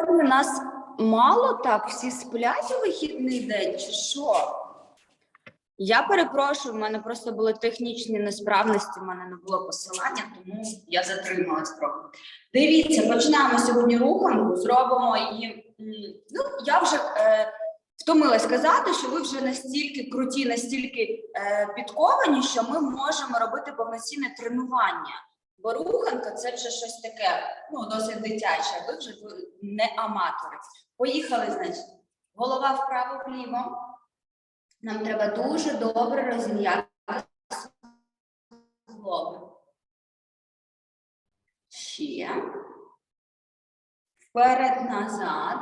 Сьогодні нас мало так, всі сплять у вихідний день, чи що? Я перепрошую, в мене просто були технічні несправності, в мене не було посилання, тому я затрималась трохи. Дивіться, починаємо сьогодні руханку, зробимо її. Ну, я вже е, втомилась казати, що ви вже настільки круті, настільки е, підковані, що ми можемо робити повноцінне тренування. Бо руханка це вже щось таке, ну, досить дитяче, ви вже не аматори. Поїхали, значить. Голова вправо-вліво. Нам треба дуже добре розім'яти суглоби. Ще. Вперед, назад.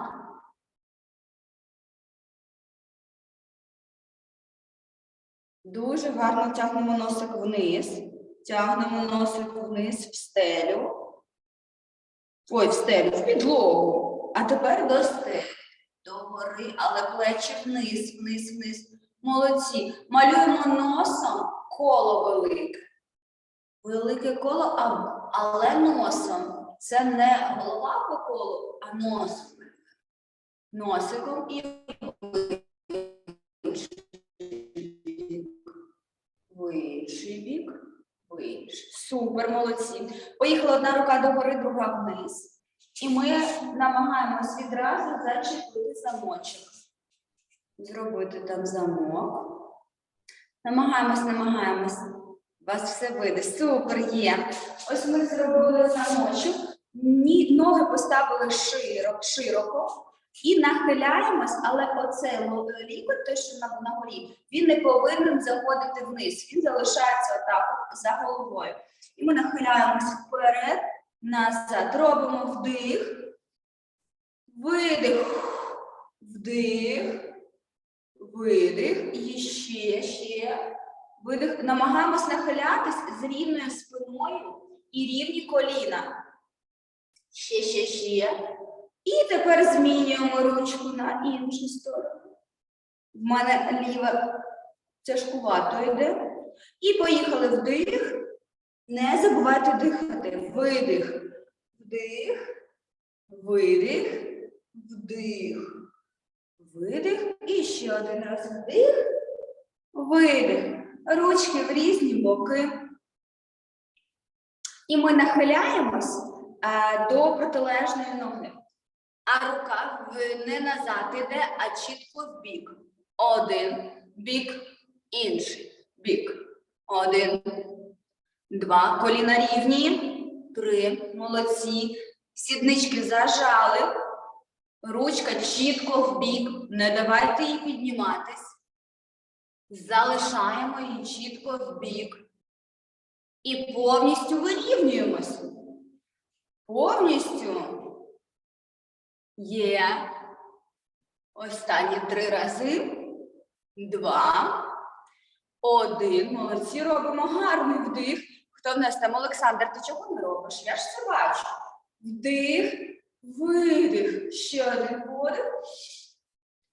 Дуже гарно тягнемо носик вниз. Тягнемо носик вниз в стелю. Ой, в стелю, в підлогу. А тепер до стелі. Догори, але плечі вниз, вниз, вниз. Молодці. Малюємо носом коло велике. Велике коло, але носом. Це не голова по колу, а носом. Носиком і Супер. Поїхала одна рука догори, друга вниз. І ми намагаємось відразу зачепити замочок. Зробити там замок. Намагаємось, намагаємось. Вас все вийде. Супер є. Ось ми зробили замочок. Ноги поставили широко, широко і нахиляємось, але оцей лікоть, той, що на горі, він не повинен заходити вниз. Він залишається отак за головою. І ми нахиляємось вперед, назад. Робимо вдих, видих, вдих, видих, і ще, ще. Видих. Намагаємось нахилятись з рівною спиною і рівні коліна. Ще, ще, ще. І тепер змінюємо ручку на іншу сторону. В мене ліва тяжкувато йде. І поїхали вдих. Не забувайте дихати. Видих. Вдих. Видих. Вдих. Видих. І ще один раз вдих. Видих. Ручки в різні боки. І ми нахиляємось е, до протилежної ноги. А рука не назад іде, а чітко в бік. Один бік, інший бік. Один, два. Коліна рівні. Три. Молодці. Сіднички зажали. Ручка чітко в бік. Не давайте їй підніматись. Залишаємо її чітко в бік. І повністю вирівнюємось. Повністю. Є. Останні три рази. Два. Один. Молодці. Робимо гарний вдих. Хто в нас там? Олександр, ти чого не робиш? Я ж це бачу. Вдих, видих. Ще один подих.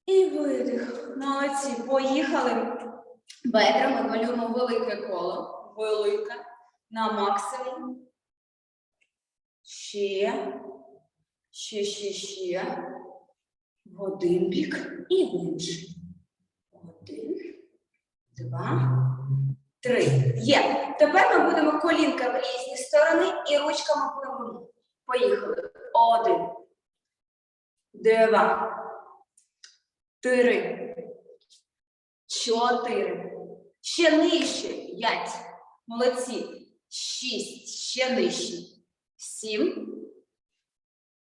І видих. Молодці. Поїхали. Бедрами малюємо велике коло. Велике. На максимум. Ще. Ще, ще, ще. В один бік і в інший. Один, два, три. Є. Тепер ми будемо колінка в різні сторони і ручками пливемо. Поїхали. Один. Два. Три. Чотири. Ще нижче. П'ять. Молодці. Шість. Ще нижче. Сім.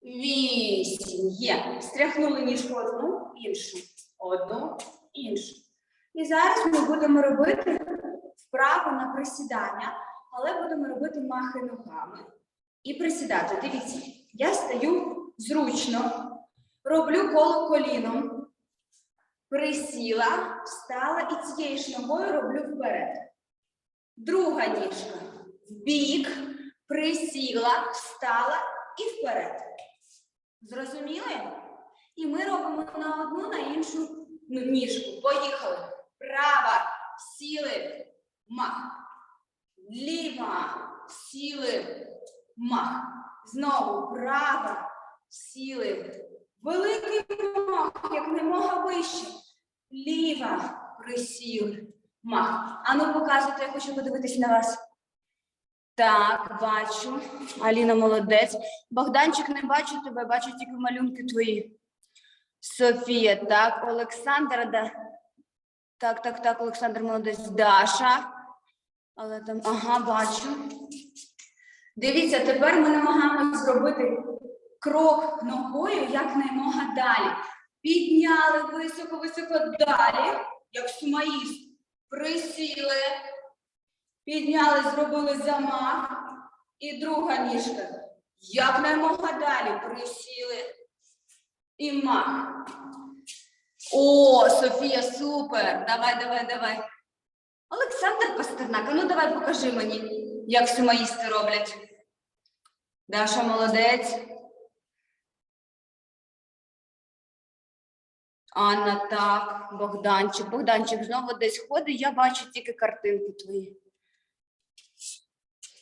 Вісім. Є. Стряхнули ніжку одну, іншу. Одну, іншу. І зараз ми будемо робити вправу на присідання, але будемо робити махи ногами і присідати. Дивіться, я стою зручно, роблю коло коліном, присіла, встала і цією ж ногою роблю вперед. Друга ніжка. В бік, присіла, встала і вперед. Зрозуміли? І ми робимо на одну, на іншу ну, ніжку. Поїхали. Права, сіли, мах. Ліва, сіли, мах. Знову права, Сіли. Великий мах, як немога вище. Ліва. Присіли. Мах. Ану, показуйте, я хочу подивитися на вас. Так, бачу. Аліна молодець. Богданчик, не бачу тебе, бачу тільки малюнки твої. Софія, так, Олександр, да. Так, так, так, Олександр молодець. Даша. Але там, ага, бачу. Дивіться, тепер ми намагаємося зробити крок ногою якнаймога далі. Підняли високо-високо далі, як сумаїст. Присіли, підняли, зробили замах. І друга ніжка. Якнаймога далі. Присіли. І мах. О, Софія, супер! Давай, давай, давай. Олександр Пастернак, а ну давай покажи мені, як сумаїсти роблять. Даша молодець. Анна так, Богданчик. Богданчик знову десь ходить, я бачу тільки картинки твої.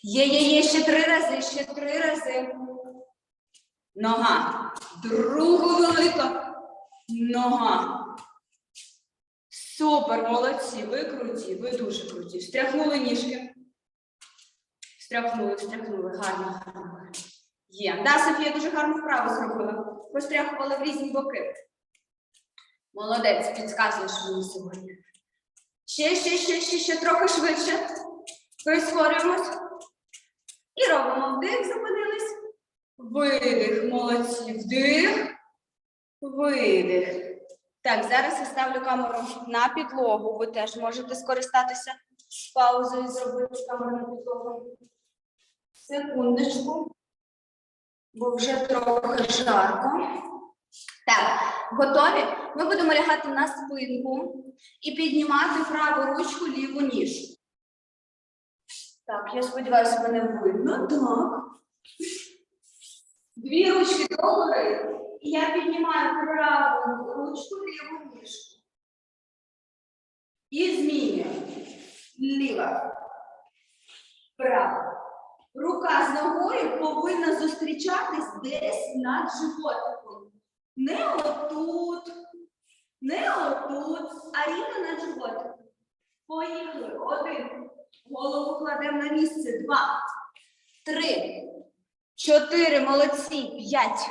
Є, є, є, ще три рази, ще три рази. Нога. Друга велика. Нога. Супер, молодці, ви круті, ви дуже круті. Встряхнули ніжки. Встряхнули, встряхнули. Гарно, гарно. Є. Да, Софія дуже гарну вправу зробила. Постряхувала в різні боки. Молодець, підказуєш мені сьогодні. Ще, ще, ще, ще, ще трохи швидше. Прискорюємось. І робимо вдих, зупинились. Видих, молодці. Вдих. Видих. Так, зараз я ставлю камеру на підлогу. Ви теж можете скористатися паузою, зробити камеру на підлогу. Секундочку, бо вже трохи жарко. Так, готові? Ми будемо лягати на спинку і піднімати праву ручку, ліву ніжку. Так, я сподіваюся, мене видно. Так. Дві ручки догори. І я піднімаю праву ручку, ліву ніжку. І змінюю. Ліва. Права. Рука з ногою повинна зустрічатись десь над животиком. Не отут, не отут, а рівно над животиком. Поїхали. Один. Голову кладемо на місце. Два. Три. Чотири. Молодці. П'ять.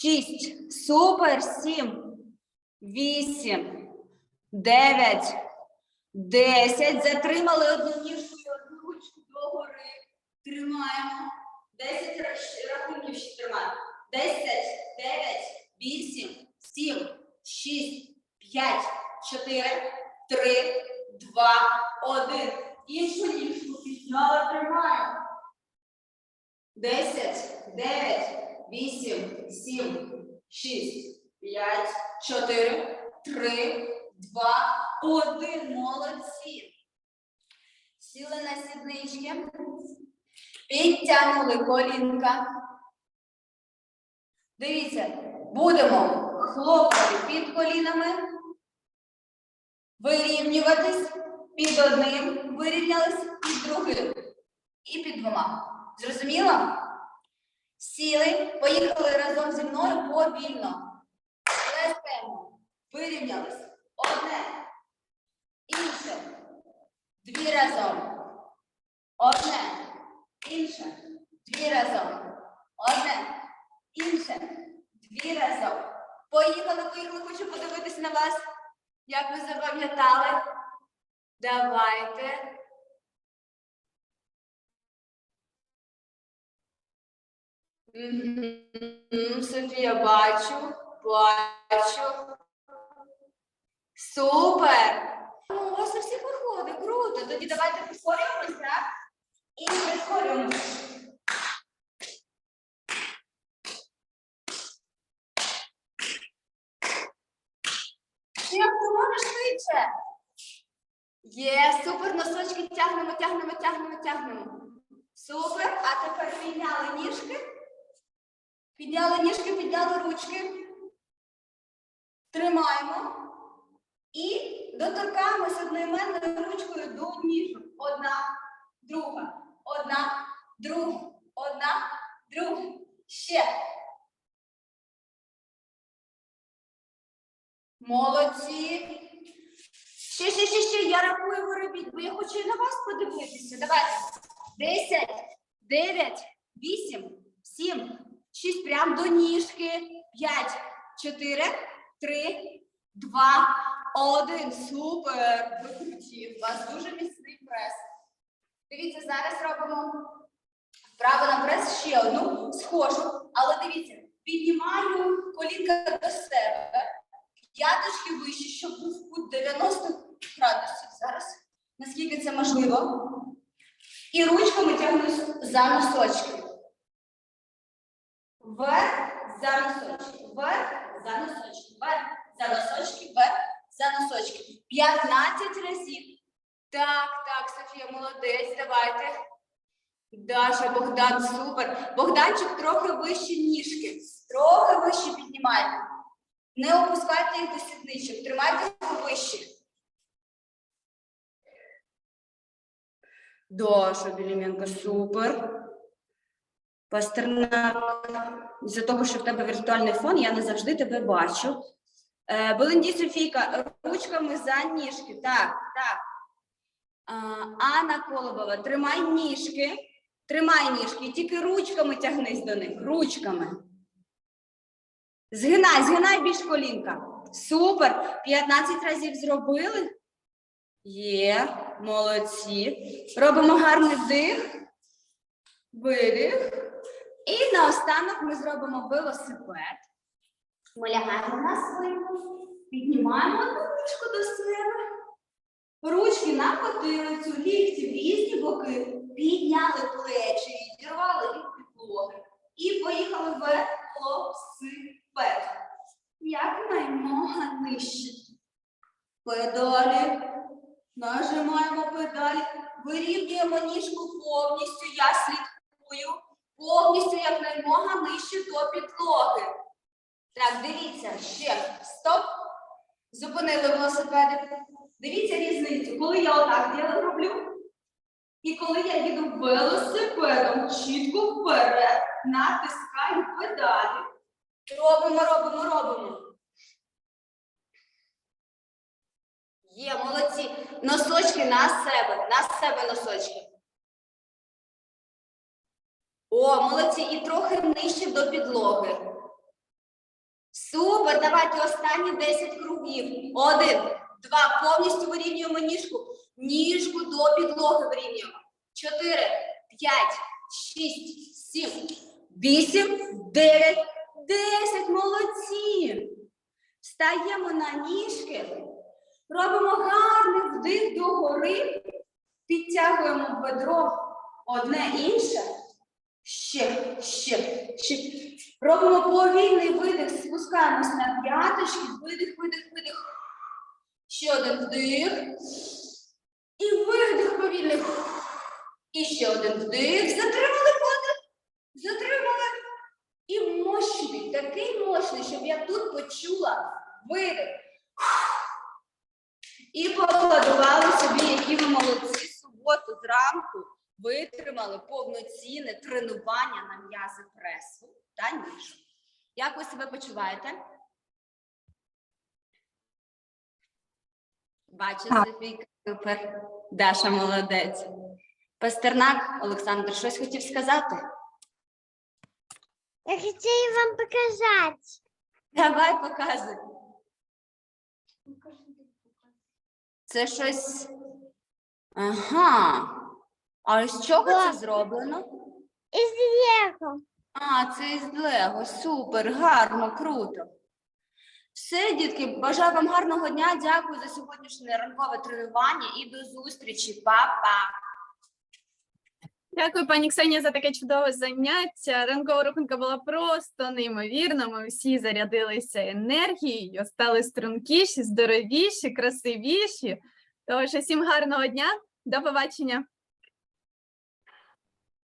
Шість. Супер. Сім. Вісім. Дев'ять. Десять. Затримали одну ніжку одну ручку догори. Тримаємо. Десять рах- рахунків ще тримаємо. Десять. Дев'ять. Вісім. Сім. Шість. П'ять. Чотири. Три. Два. Один. Іншу ніжку підняла. Тримаємо. Десять. Дев'ять. Вісім, сім, шість, п'ять, чотири, три, два, один. Молодці. Сіли на сіднички. Підтягнули колінка. Дивіться, будемо хлопати під колінами, вирівнюватись під одним, вирівнялись під другим і під двома. Зрозуміло? Сіли, поїхали разом зі мною повільно. Плескаємо. Вирівнялись. Одне. Інше. Дві разом. Одне. Інше. Дві разом. Одне. Інше. Дві разом. Поїхали, поїхали. Хочу подивитися на вас. Як ви запам'ятали? Давайте. Софія, бачу, бачу. Супер! Ну, У вас у всіх виходить, круто. Тоді давайте прискорюємось, так? І прискорюємось. швидше. Є, супер, носочки тягнемо, тягнемо, тягнемо, тягнемо. Супер. А тепер підняли ніжки. Підняли ніжки, підняли ручки. Тримаємо. І доторкаємось одноіменною ручкою до ніжок. Одна, друга, одна, друга, одна, друга. Ще. Молодці. Ще, ще, ще, ще, я рахую, ви робіть, бо я хочу і на вас подивитися. Давайте. Десять, дев'ять, вісім, сім, шість, прям до ніжки. П'ять, чотири, три, два, один. Супер! Ви круті. У вас дуже міцний прес. Дивіться, зараз робимо вправо на прес ще одну схожу, але дивіться, піднімаю колінка до себе, п'яточки вище, щоб був кут 90 градусів. Зараз, наскільки це можливо. І ручками тягнусь за носочки. Вверх, за носочки, вверх, за носочки, вверх, за носочки, вверх, за носочки. 15 разів. Так, так, Софія, молодець, давайте. Даша, Богдан, супер. Богданчик трохи вище ніжки. Трохи вище піднімайте. Не опускайте їх до сідничок, тримайте вище. Даша Біліменко, супер. Пастернак. З-за того, що в тебе віртуальний фон, я не завжди тебе бачу. Е, Беленді Софійка, ручками за ніжки. Так, так. А, Анна Колобова, тримай ніжки. Тримай ніжки, тільки ручками тягнись до них. Ручками. Згинай, згинай більш колінка. Супер. 15 разів зробили. Є, молодці. Робимо гарний вдих, видих. І наостанок ми зробимо велосипед. Ми лягаємо на спину, піднімаємо одну ручку до себе. Ручки на потилицю, лікті в різні боки, підняли плечі, відірвали від підлоги. І поїхали велосипед. Якнаймога нижче. Педалі. Нажимаємо педалі, вирівнюємо ніжку повністю. Я слідкую. Повністю якнаймога нижче до підлоги. Так, дивіться, ще. Стоп. Зупинили велосипеди. Дивіться різницю, коли я отак діло роблю, і коли я їду велосипедом чітко вперед, натискаю педалі. Робимо, робимо, робимо. Є, молодці. Носочки на себе, на себе носочки. О, молодці. І трохи нижче до підлоги. Супер, давайте останні 10 кругів. Один, два. Повністю вирівнюємо ніжку. Ніжку до підлоги вирівнюємо. Чотири, п'ять, шість, сім, вісім, дев'ять, десять. Молодці. Встаємо на ніжки. Робимо гарний вдих догори. Підтягуємо бедро одне інше. Ще, ще, ще. Робимо повільний видих, спускаємось на п'яточки, видих, видих, видих. Ще один вдих. І видих повільний. І ще один вдих. Затримали подих. Затримали. І мощний, такий мощний, щоб я тут почула видих. І поаплодували собі, які ви молодці суботу зранку витримали повноцінне тренування на м'язи пресу та ніжу. Як ви себе почуваєте? Бачу. Софійка, супер. Даша молодець. Пастернак Олександр щось хотів сказати. Я хотела вам показать. Давай показуй. Це щось. Ага. А з чого це зроблено? Із Лего. А, це із Лего. Супер, гарно, круто. Все, дітки, бажаю вам гарного дня. Дякую за сьогоднішнє ранкове тренування і до зустрічі. Па-па. Дякую, пані Ксенія, за таке чудове заняття. Ранкова рухунка була просто неймовірна. Ми всі зарядилися енергією, стали стрункіші, здоровіші, красивіші. Тож, усім гарного дня, до побачення.